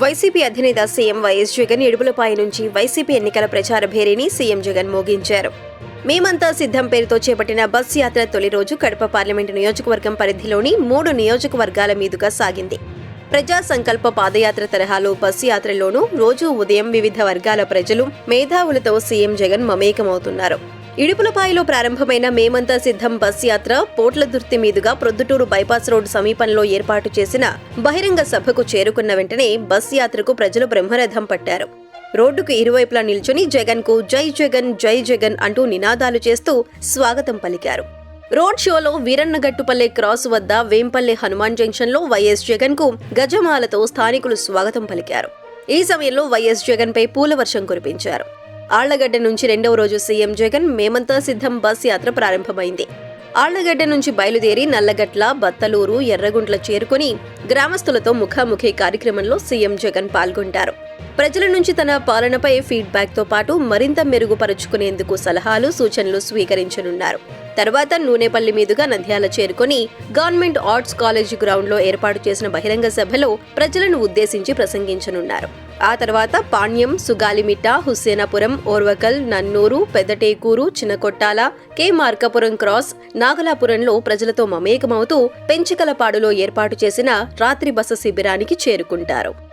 YCP అధినేత CM YS Jagan Idupulapaya నుంచి YCP ఎన్నికల ప్రచార భేరీని సీఎం జగన్ మోగించారు. మేమంతా సిద్ధం పేరుతో చేపట్టిన బస్ యాత్ర తొలి రోజు కడప పార్లమెంటు నియోజకవర్గం పరిధిలోని మూడు నియోజకవర్గాల మీదుగా సాగింది. ప్రజా సంకల్ప పాదయాత్ర తరహాలో బస్సు యాత్రలోనూ రోజూ ఉదయం వివిధ వర్గాల ప్రజలు మేధావులతో సీఎం జగన్ మమేకమవుతున్నారు. ఇడుపులపాయలో ప్రారంభమైన మేమంతా సిద్ధం బస్ యాత్ర పోట్ల దుర్తి మీదుగా ప్రొద్దుటూరు బైపాస్ రోడ్డు సమీపంలో ఏర్పాటు చేసిన బహిరంగ సభకు చేరుకున్న వెంటనే బస్ యాత్రకు ప్రజలు బ్రహ్మరథం పట్టారు. రోడ్డుకు ఇరువైపులా నిల్చుని జగన్కు జై జగన్ జై జగన్ అంటూ నినాదాలు చేస్తూ స్వాగతం పలికారు. రోడ్ షోలో వీరన్నగట్టుపల్లె క్రాస్ వద్ద వేంపల్లె హనుమాన్ జంక్షన్లో వైఎస్ జగన్కు గజమాలతో స్థానికులు స్వాగతం పలికారు. ఈ సమయంలో వైఎస్ జగన్ పై పూల వర్షం కురిపించారు. ఆళ్ళగడ్డ నుంచి రెండవ రోజు సీఎం జగన్ మేమంతా సిద్ధం బస్ యాత్ర ప్రారంభమైంది. ఆళ్ళగడ్డ నుంచి బయలుదేరి నల్లగట్ల బత్తలూరు ఎర్రగుంట్ల చేరుకుని గ్రామస్తులతో ముఖాముఖి కార్యక్రమంలో సీఎం జగన్ పాల్గొంటారు. ప్రజల నుంచి తన పాలనపై ఫీడ్బ్యాక్తో పాటు మరింత మెరుగుపరుచుకునేందుకు సలహాలు సూచనలు స్వీకరించనున్నారు. తర్వాత నూనెపల్లి మీదుగా నంద్యాల చేరుకొని గవర్నమెంట్ ఆర్ట్స్ కాలేజ్ గ్రౌండ్లో ఏర్పాటు చేసిన బహిరంగ సభలో ప్రజలను ఉద్దేశించి ప్రసంగించనున్నారు. ఆ తర్వాత పాణ్యం సుగాలిమిట్ట హుస్సేనాపురం ఓర్వకల్ నన్నూరు పెద్దటేకూరు చిన్నకొట్టాల కె మార్కాపురం క్రాస్ నాగలాపురంలో ప్రజలతో మమేకమవుతూ పెంచికలపాడులో ఏర్పాటు చేసిన రాత్రి బస శిబిరానికి చేరుకుంటారు.